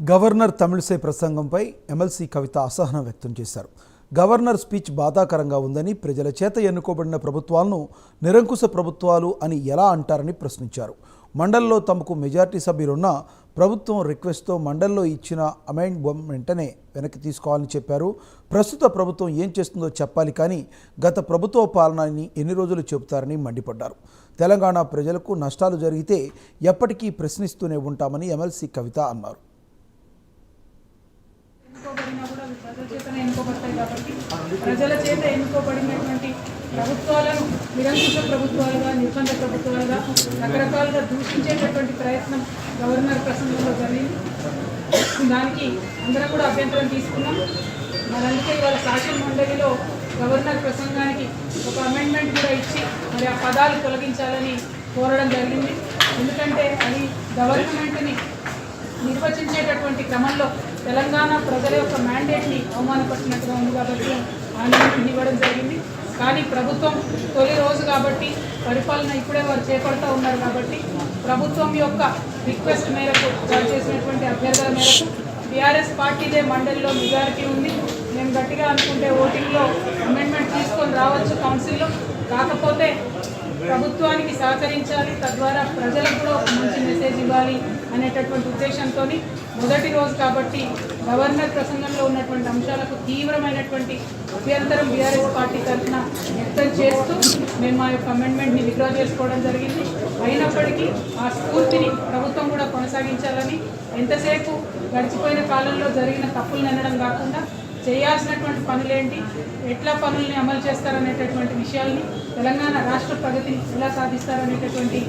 Governor Tamilisai ప్రసంగంపై MLC Kavitha అసహనం వ్యక్తం చేశారు. గవర్నర్ స్పీచ్ బాధాకరంగా ఉందని ప్రజల చేత ఎన్నుకోబడిన ప్రభుత్వాలను నిరంకుశ ప్రభుత్వాలు అని ఎలా అంటారని ప్రశ్నించారు. మండలిలో తమకు మెజార్టీ సభ్యులున్నా ప్రభుత్వం రిక్వెస్ట్తో మండలిలో ఇచ్చిన అమెండ్మెంట్ వెంటనే వెనక్కి తీసుకోవాలని చెప్పారు. ప్రస్తుత ప్రభుత్వం ఏం చేస్తుందో చెప్పాలి కానీ గత ప్రభుత్వ పాలనని ఎన్ని రోజులు చెబుతారని మండిపడ్డారు. తెలంగాణ ప్రజలకు నష్టాలు జరిగితే ఎప్పటికీ ప్రశ్నిస్తూనే ఉంటామని ఎమ్మెల్సీ కవిత అన్నారు ఎన్నుకోబడినా కూడా అవి ప్రజల చేతనే ఎన్నుకోబడతాయి కాబట్టి ప్రజల చేత ఎన్నుకోబడినటువంటి ప్రభుత్వాలను నిరంకుశ ప్రభుత్వాలుగా నిర్బంధ ప్రభుత్వాలుగా రకరకాలుగా దూషించేటటువంటి ప్రయత్నం గవర్నర్ ప్రసంగంలో జరిగింది. దానికి అందరం కూడా అభ్యంతరం తీసుకున్నాం. మరి అందుకే ఇవాళ శాసన మండలిలో గవర్నర్ ప్రసంగానికి ఒక అమెండ్మెంట్ కూడా ఇచ్చి మరి ఆ పదాలు తొలగించాలని కోరడం జరిగింది. ఎందుకంటే అది గవర్నమెంట్ని నిర్వచించేటటువంటి క్రమంలో తెలంగాణ ప్రజల యొక్క మ్యాండేట్ని అవమానపరిచినట్టుగా ఉంది కాబట్టి ఆందోళన ఇవ్వడం జరిగింది. కానీ ప్రభుత్వం తొలి రోజు కాబట్టి పరిపాలన ఇప్పుడే వారు చేపడుతూ ఉన్నారు కాబట్టి ప్రభుత్వం యొక్క రిక్వెస్ట్ మేరకు వారు చేసినటువంటి అభ్యర్థుల మేరకు టీఆర్ఎస్ పార్టీదే మండలిలో మెజారిటీ ఉంది. మేము గట్టిగా అనుకుంటే ఓటింగ్లో అమెండ్మెంట్ తీసుకొని రావచ్చు కౌన్సిల్లో. కాకపోతే ప్రభుత్వానికి సహకరించాలి. తద్వారా ప్రజలకు కూడా ఒక మంచి మెసేజ్ ఇవ్వాలి. అనేటటువంటి ఉద్దేశంతో మొదటి రోజు కాబట్టి గవర్నర్ ప్రసంగంలో ఉన్నటువంటి అంశాలకు తీవ్రమైనటువంటి అభ్యంతరం బీఆర్ఎస్ పార్టీ తరఫున వ్యక్తం చేస్తూ మేము మా యొక్క అమెండ్మెంట్ని విత్డ్రా చేసుకోవడం జరిగింది. అయినప్పటికీ ఆ స్ఫూర్తిని ప్రభుత్వం కూడా కొనసాగించాలని ఎంతసేపు గడిచిపోయిన కాలంలో జరిగిన తప్పులు అనడం కాకుండా చేయాల్సినటువంటి పనులేంటి ఎట్లా పనుల్ని అమలు చేస్తారనేటటువంటి విషయాల్ని తెలంగాణ రాష్ట్ర ప్రగతిని ఎలా సాధిస్తారనేటటువంటి